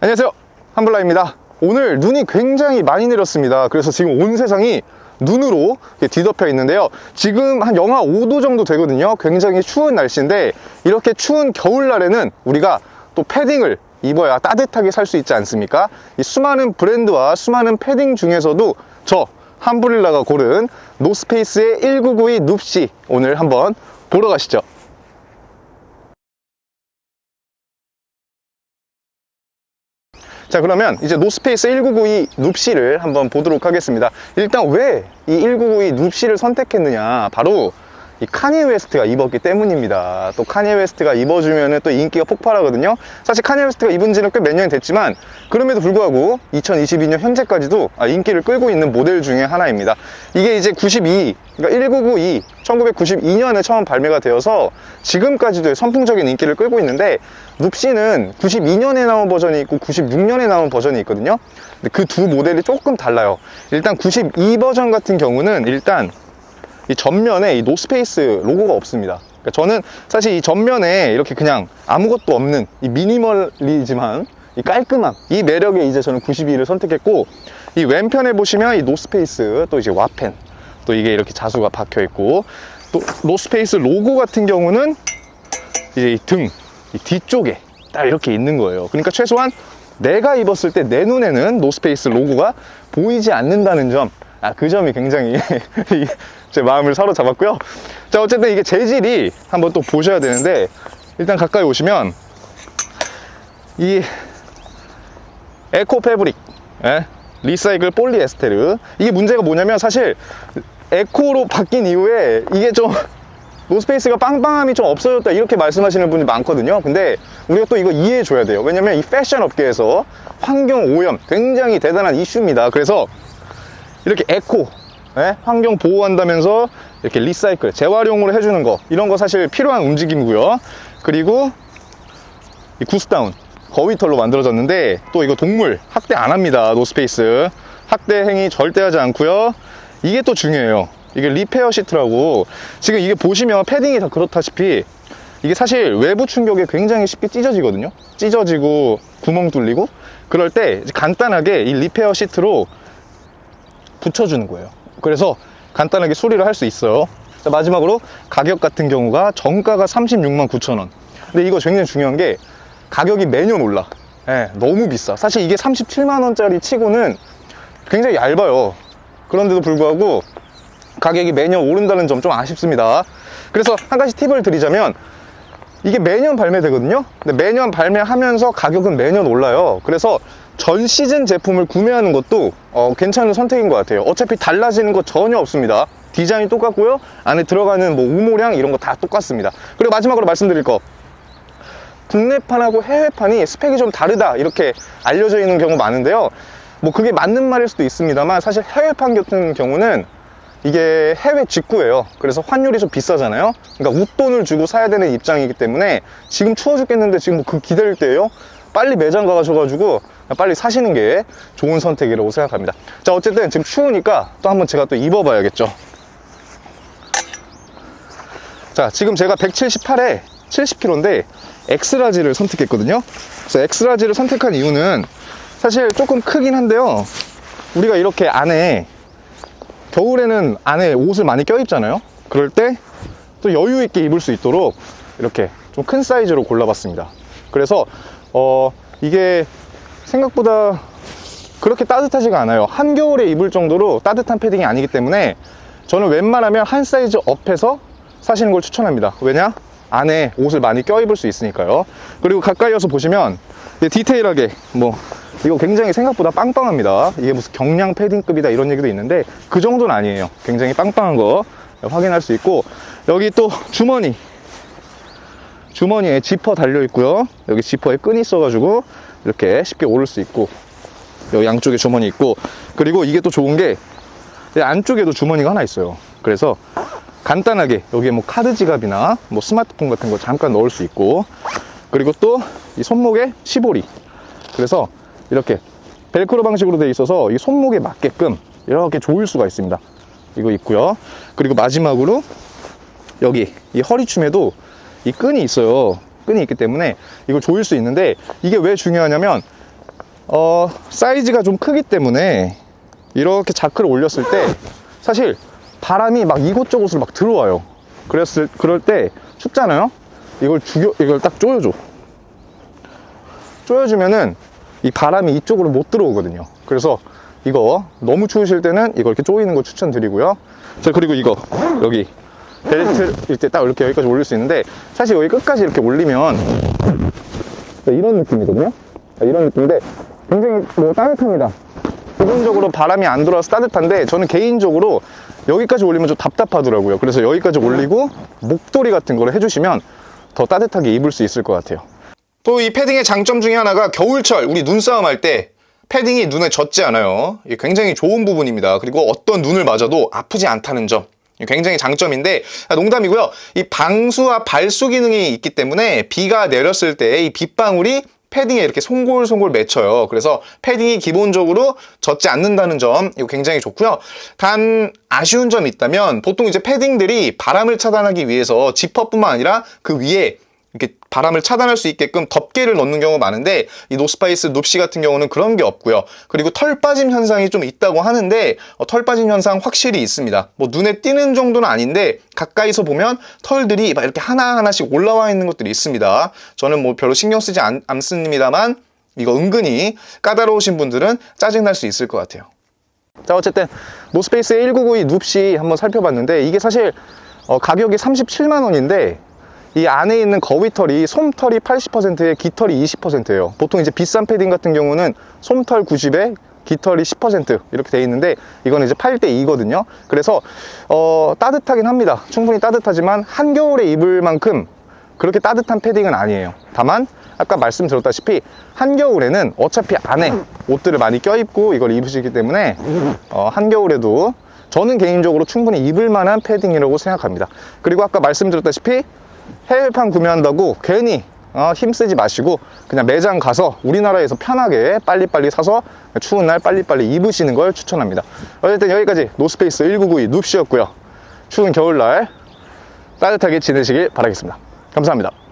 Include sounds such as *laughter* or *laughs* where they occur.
안녕하세요. 한블라입니다. 오늘 눈이 굉장히 많이 내렸습니다. 그래서 지금 온 세상이 눈으로 뒤덮여 있는데요. 지금 한 영하 5도 정도 되거든요. 굉장히 추운 날씨인데 이렇게 추운 겨울날에는 우리가 또 패딩을 입어야 따뜻하게 살 수 있지 않습니까? 이 수많은 브랜드와 수많은 패딩 중에서도 저 한브릴라가 고른 노스페이스의 1992 눕시 오늘 한번 보러 가시죠 자 그러면 이제 노스페이스 1992 눕시를 한번 보도록 하겠습니다. 일단 왜 이 1992 눕시를 선택했느냐? 바로 이 카니에 웨스트가 입었기 때문입니다. 또 카니에 웨스트가 입어주면 또 인기가 폭발하거든요. 사실 카니에 웨스트가 입은 지는 꽤 몇 년이 됐지만 그럼에도 불구하고 2022년 현재까지도 아, 인기를 끌고 있는 모델 중에 하나입니다. 이게 이제 92 그러니까 1992 1992년에 처음 발매가 되어서 지금까지도 선풍적인 인기를 끌고 있는데 눕시는 92년에 나온 버전이 있고 96년에 나온 버전이 있거든요. 그두 모델이 조금 달라요. 일단 92 버전 같은 경우는 일단 이 전면에 이 노스페이스 로고가 없습니다 그러니까 저는 사실 이 전면에 이렇게 그냥 아무것도 없는 이 미니멀리지만 이 깔끔함 이 매력에 이제 저는 92를 선택했고 이 왼편에 보시면 이 노스페이스 또 이제 와펜 또 이게 이렇게 자수가 박혀 있고 또 노스페이스 로고 같은 경우는 이제 이 등, 이 뒤쪽에 딱 이렇게 있는 거예요. 그러니까 최소한 내가 입었을 때 내 눈에는 노스페이스 로고가 보이지 않는다는 점. 아, 그 점이 굉장히 *laughs* 제 마음을 사로잡았고요. 자, 어쨌든 이게 재질이 한번 또 보셔야 되는데, 일단 가까이 오시면, 이 에코 패브릭, 예? 리사이클 폴리에스테르. 이게 문제가 뭐냐면 사실 에코로 바뀐 이후에 이게 좀 노스페이스가 빵빵함이 좀 없어졌다 이렇게 말씀하시는 분이 많거든요 근데 우리가 또 이거 이해해 줘야 돼요 왜냐면 이 패션 업계에서 환경 오염 굉장히 대단한 이슈입니다 그래서 이렇게 에코 예? 환경 보호한다면서 이렇게 리사이클 재활용으로 해주는 거. 이런 거 사실 필요한 움직임이고요. 그리고 이 구스다운 거위털로 만들어졌는데 또 이거 동물 학대 안 합니다 노스페이스. 학대 행위 절대 하지 않고요. 이게 또 중요해요. 이게 리페어 시트라고. 지금 이게 보시면 패딩이 다 그렇다시피 이게 사실 외부 충격에 굉장히 쉽게 찢어지거든요. 찢어지고 구멍 뚫리고. 그럴 때 간단하게 이 리페어 시트로 붙여주는 거예요. 그래서 간단하게 수리를 할 수 있어요. 자, 마지막으로 가격 같은 경우가 정가가 36만 9천 원. 근데 이거 굉장히 중요한 게 가격이 매년 올라. 예, 너무 비싸. 사실 이게 37만 원짜리 치고는 굉장히 얇아요. 그런데도 불구하고 가격이 매년 오른다는 점 좀 아쉽습니다. 그래서 한 가지 팁을 드리자면 이게 매년 발매되거든요. 근데 매년 발매하면서 가격은 매년 올라요. 그래서 전 시즌 제품을 구매하는 것도 어, 괜찮은 선택인 것 같아요. 어차피 달라지는 거 전혀 없습니다. 디자인이 똑같고요. 안에 들어가는 뭐 우모량 이런 거 다 똑같습니다. 그리고 마지막으로 말씀드릴 거. 국내판하고 해외판이 스펙이 좀 다르다. 이렇게 알려져 있는 경우 많은데요. 뭐 그게 맞는 말일 수도 있습니다만 사실 해외판 같은 경우는 이게 해외 직구예요. 그래서 환율이 좀 비싸잖아요. 그러니까 웃돈을 주고 사야 되는 입장이기 때문에 지금 추워 죽겠는데 지금 그 기다릴 때예요. 빨리 매장 가셔가지고 빨리 사시는 게 좋은 선택이라고 생각합니다. 자 어쨌든 지금 추우니까 또 한번 제가 또 입어봐야겠죠. 자 지금 제가 178에 70kg인데 엑스라지를 선택했거든요. 그래서 엑스라지를 선택한 이유는 사실 조금 크긴 한데요. 우리가 이렇게 안에 겨울에는 안에 옷을 많이 껴입잖아요? 그럴 때 또 여유 있게 입을 수 있도록 이렇게 좀 큰 사이즈로 골라봤습니다. 그래서 어 이게 생각보다 그렇게 따뜻하지가 않아요. 한겨울에 입을 정도로 따뜻한 패딩이 아니기 때문에 저는 웬만하면 한 사이즈 업해서 사시는 걸 추천합니다. 왜냐? 안에 옷을 많이 껴입을 수 있으니까요. 그리고 가까이 와서 보시면 디테일하게 뭐 이거 굉장히 생각보다 빵빵합니다. 이게 무슨 경량 패딩급이다 이런 얘기도 있는데 그 정도는 아니에요. 굉장히 빵빵한 거 확인할 수 있고 여기 또 주머니. 주머니에 지퍼 달려 있고요. 여기 지퍼에 끈이 있어 가지고 이렇게 쉽게 오를 수 있고 여기 양쪽에 주머니 있고 그리고 이게 또 좋은 게이 안쪽에도 주머니가 하나 있어요. 그래서 간단하게 여기에 뭐 카드 지갑이나 뭐 스마트폰 같은 거 잠깐 넣을 수 있고 그리고 또 이 손목에 시보리. 그래서 이렇게 벨크로 방식으로 되어 있어서 이 손목에 맞게끔 이렇게 조일 수가 있습니다 이거 있고요 그리고 마지막으로 여기 이 허리춤에도 이 끈이 있어요 끈이 있기 때문에 이걸 조일 수 있는데 이게 왜 중요하냐면 어, 사이즈가 좀 크기 때문에 이렇게 자크를 올렸을 때 사실 바람이 막 이곳저곳으로 막 들어와요. 그랬을, 그럴 때 춥잖아요? 이걸 죽여, 이걸 딱 조여줘. 조여주면은 이 바람이 이쪽으로 못 들어오거든요. 그래서 이거 너무 추우실 때는 이거 이렇게 조이는 거 추천드리고요. 자, 그리고 이거 여기 벨트 이렇게 딱 이렇게 여기까지 올릴 수 있는데 사실 여기 끝까지 이렇게 올리면 이런 느낌이거든요. 이런 느낌인데 굉장히 뭐 따뜻합니다. 기본적으로 바람이 안 들어와서 따뜻한데 저는 개인적으로 여기까지 올리면 좀 답답하더라고요. 그래서 여기까지 올리고 목도리 같은 거를 해주시면 더 따뜻하게 입을 수 있을 것 같아요. 또 이 패딩의 장점 중에 하나가 겨울철 우리 눈싸움 할 때 패딩이 눈에 젖지 않아요. 굉장히 좋은 부분입니다. 그리고 어떤 눈을 맞아도 아프지 않다는 점. 굉장히 장점인데 아, 농담이고요. 이 방수와 발수 기능이 있기 때문에 비가 내렸을 때 이 빗방울이 패딩에 이렇게 송골송골 맺혀요. 그래서 패딩이 기본적으로 젖지 않는다는 점 이거 굉장히 좋고요. 단 아쉬운 점이 있다면 보통 이제 패딩들이 바람을 차단하기 위해서 지퍼뿐만 아니라 그 위에 이렇게 바람을 차단할 수 있게끔 덮개를 넣는 경우가 많은데 이 노스파이스 눕시 같은 경우는 그런 게 없고요. 그리고 털 빠짐 현상이 좀 있다고 하는데 어, 털 빠짐 현상 확실히 있습니다. 뭐 눈에 띄는 정도는 아닌데 가까이서 보면 털들이 막 이렇게 하나하나씩 올라와 있는 것들이 있습니다. 저는 뭐 별로 신경 쓰지 않, 않습니다만 이거 은근히 까다로우신 분들은 짜증날 수 있을 것 같아요. 자 어쨌든 노스페이스의 1992 눕시 한번 살펴봤는데 이게 사실 어, 가격이 37만 원인데 이 안에 있는 거위털이 솜털이 80%에 깃털이 20%예요. 보통 이제 비싼 패딩 같은 경우는 솜털 90에 깃털이 10% 이렇게 돼 있는데 이거는 이제 8대 2거든요. 그래서 어, 따뜻하긴 합니다. 충분히 따뜻하지만 한겨울에 입을 만큼 그렇게 따뜻한 패딩은 아니에요. 다만 아까 말씀드렸다시피 한겨울에는 어차피 안에 옷들을 많이 껴입고 이걸 입으시기 때문에 어, 한겨울에도 저는 개인적으로 충분히 입을 만한 패딩이라고 생각합니다. 그리고 아까 말씀드렸다시피 해외판 구매한다고 괜히 어, 힘쓰지 마시고 그냥 매장 가서 우리나라에서 편하게 빨리빨리 사서 추운 날 빨리빨리 입으시는 걸 추천합니다. 어쨌든 여기까지 노스페이스 1992 눕시였고요. 추운 겨울날 따뜻하게 지내시길 바라겠습니다. 감사합니다.